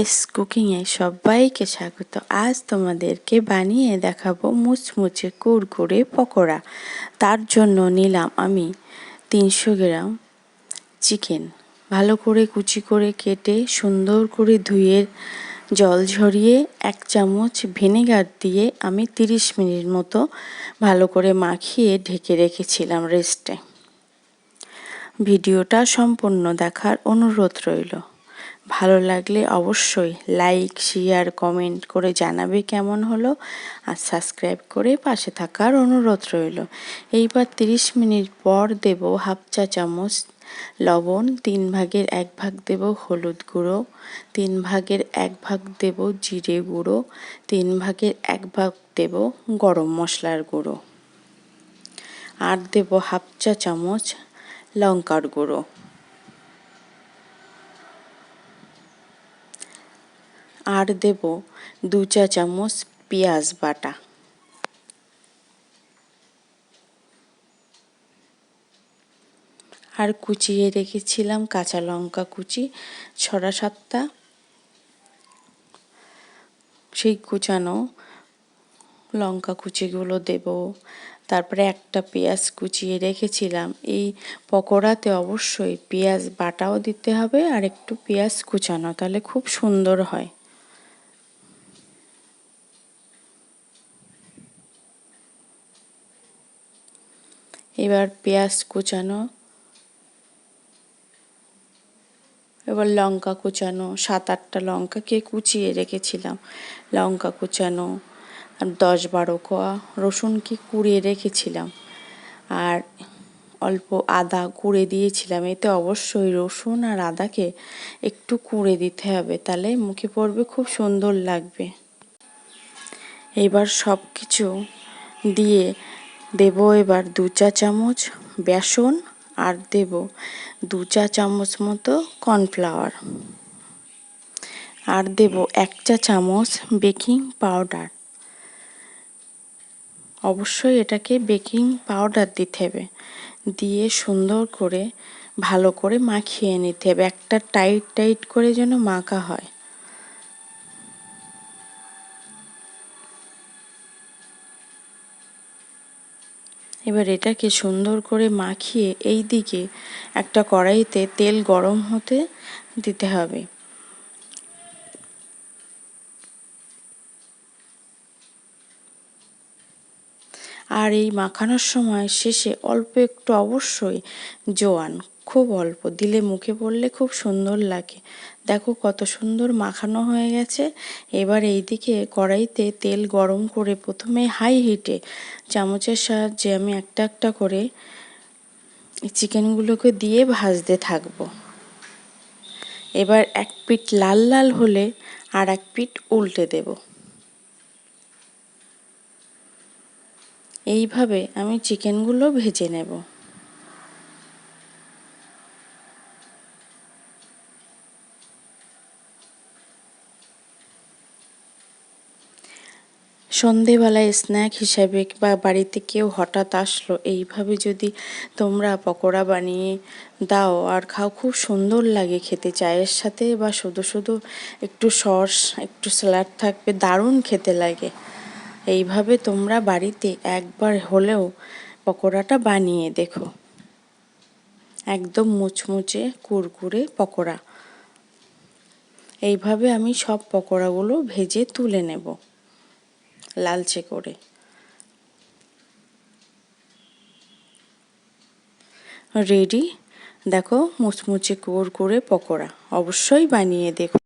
S কুকিংয়ে সবাইকে স্বাগত। আজ তোমাদেরকে বানিয়ে দেখাবো মুচমুচে কুরকুরে পকোড়া। তার জন্য নিলাম আমি তিনশো গ্রাম চিকেন। ভালো করে কুচি করে কেটে সুন্দর করে ধুয়ে জল ঝরিয়ে এক চামচ ভিনেগার দিয়ে আমি তিরিশ মিনিট মতো ভালো করে মাখিয়ে ঢেকে রেখেছিলাম রেস্টে। ভিডিওটা সম্পূর্ণ দেখার অনুরোধ রইল। ভালো লাগলে অবশ্যই লাইক শেয়ার কমেন্ট করে জানাবে কেমন হলো আর সাবস্ক্রাইব করে পাশে থাকার অনুরোধ রইল। এইবার তিরিশ মিনিট পর দেব হাফ চা চামচ লবণ, তিন ভাগের এক ভাগ দেব হলুদ গুঁড়ো, তিন ভাগের এক ভাগ দেব জিরে গুঁড়ো, তিন ভাগের এক ভাগ দেব গরম মশলার গুঁড়ো। আর দেব হাফ চা চামচ লঙ্কার গুঁড়ো। আর দেব দু চা চামচ পেঁয়াজ বাটা। আর কুচিয়ে রেখেছিলাম কাঁচা লঙ্কা কুচি, ছড়া সাতটা। সেই কুচানো লঙ্কা কুচিগুলো দেব। তারপরে একটা পেঁয়াজ কুচিয়ে রেখেছিলাম। এই পকোড়াতে অবশ্যই পেঁয়াজ বাটাও দিতে হবে আর একটু পেঁয়াজ কুচানো, তাহলে খুব সুন্দর হয়। এবার পেঁয়াজ কুচানো, এবার লঙ্কা কুচানো, সাত আটটা লঙ্কাকে কুচিয়ে রেখেছিলাম। লঙ্কা কুচানো আর দশ বারো কোয়া রসুনকে কুড়িয়ে রেখেছিলাম। আর অল্প আদা কুড়ে দিয়েছিলাম। এতে অবশ্যই রসুন আর আদাকে একটু কুড়ে দিতে হবে, তাহলে মুখে পড়বে, খুব সুন্দর লাগবে। এবার সব কিছু দিয়ে দেব এবার দু চা চামচ বেসন আর দেব দু চা চামচ মতো কর্নফ্লাওয়ার। আর দেব এক চা চামচ বেকিং পাউডার। অবশ্যই এটাকে বেকিং পাউডার দিতে হবে। দিয়ে সুন্দর করে, ভালো করে মাখিয়ে নিতে হবে। একটা টাইট টাইট করে যেন মাখা হয়। এবার এটাকে সুন্দর করে মাখিয়ে এই দিকে একটা কড়াইতে তেল গরম হতে দিতে হবে। আর এই মাখানোর সময় শেষে অল্প একটু অবশ্যই জোয়ান খুব অল্প, দিলে মুখে পড়লে খুব সুন্দর লাগে। দেখো কত সুন্দর মাখানো হয়ে গেছে। এবার এই দিকে কড়াইতে তেল গরম করে প্রথমে হাই হিটে চামচের সাহায্যে আমি একটা একটা করে চিকেনগুলোকে দিয়ে ভাজতে থাকব। এবার এক পিঠ লাল লাল হলে আর এক পিঠ উল্টে দেবো। এইভাবে আমি চিকেনগুলো ভেজে নেব। সন্ধেবেলায় স্ন্যাক হিসাবে বা বাড়িতে কেউ হঠাৎ আসলো, এইভাবে যদি তোমরা পকোড়া বানিয়ে দাও আর খাও, খুব সুন্দর লাগে খেতে। চায়ের সাথে বা শুধু শুধু একটু সস, একটু স্যালাড থাকবে, দারুণ খেতে লাগে। এইভাবে তোমরা বাড়িতে একবার হলেও পকোড়াটা বানিয়ে দেখো। একদম মুচমুচে কুরকুরে পকোড়া। এইভাবে আমি সব পকোড়াগুলো ভেজে তুলে নেব। লালচে করে। রেডি দেখো মুচমুচে কোর করে পকোড়া। অবশ্যই বানিয়ে দেখো।